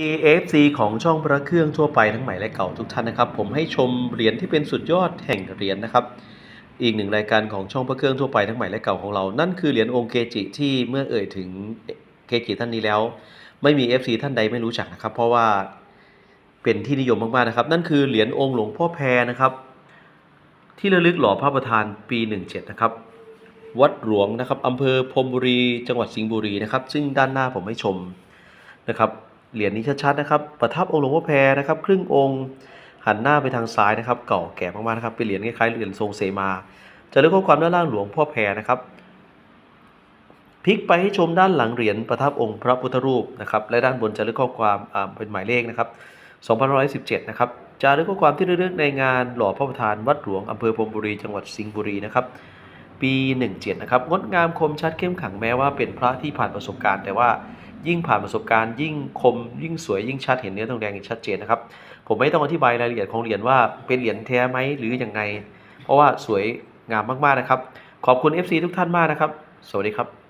EFC ของช่องพระเครื่องทั่วไปทั้งใหม่และเก่าทุกท่านนะครับ ผมให้ชมเหรียญที่เป็นสุดยอดแห่งเหรียญนะครับ อีกหนึ่งรายการของช่องพระเครื่องทั่วไปทั้งใหม่และเก่าของเรา นั่นคือเหรียญองค์เกจิที่เมื่อเอ่ยถึงเกจิท่านนี้แล้ว ไม่มี FC ท่านใดไม่รู้จักนะครับ เพราะว่าเป็นที่นิยมมากๆนะครับ นั่นคือเหรียญองค์หลวงพ่อแพรนะครับ ที่ระลึกหล่อพระประธานปี 17 นะครับวัดหลวงนะครับอำเภอพรมบุรี จังหวัดสิงห์บุรีนะครับ ซึ่งด้านหน้าผมให้ชมนะครับ เหรียญนี้ชัดๆนะครับ ประทับองค์หลวงพ่อแพรนะครับ ครึ่งองค์หันหน้าไปทางซ้ายนะครับ เก่าแก่มากๆนะครับ เป็นเหรียญคล้ายๆเหรียญทรงเสมา จะเรียกข้อความด้านล่างหลวงพ่อแพรนะครับพลิกไปให้ชมด้านหลังเหรียญประทับองค์พระพุทธรูปนะครับและด้านบนจะเรียกข้อความเป็นหมายเลขนะครับ2517นะครับจะเรียกข้อความที่ระลึกในงานหล่อพระประธานวัดหลวงอำเภอพรมบุรีจังหวัดสิงห์บุรีนะครับปี 17นะครับงดงามคมชัดเข้มขังแม้ว่าเป็นพระที่ผ่านประสบการณ์ แต่ว่า ยิ่งผ่านประสบการณ์ ยิ่งคมยิ่งสวยยิ่งชัดเห็นเนื้อทองแดงอีกชัดเจนนะครับ ผมไม่ต้องอธิบายรายละเอียดของเหรียญว่าเป็นเหรียญแท้ไหมหรือยังไง เพราะว่าสวยงามมากๆนะครับ ขอบคุณ FC ทุกท่านมากนะครับ สวัสดีครับ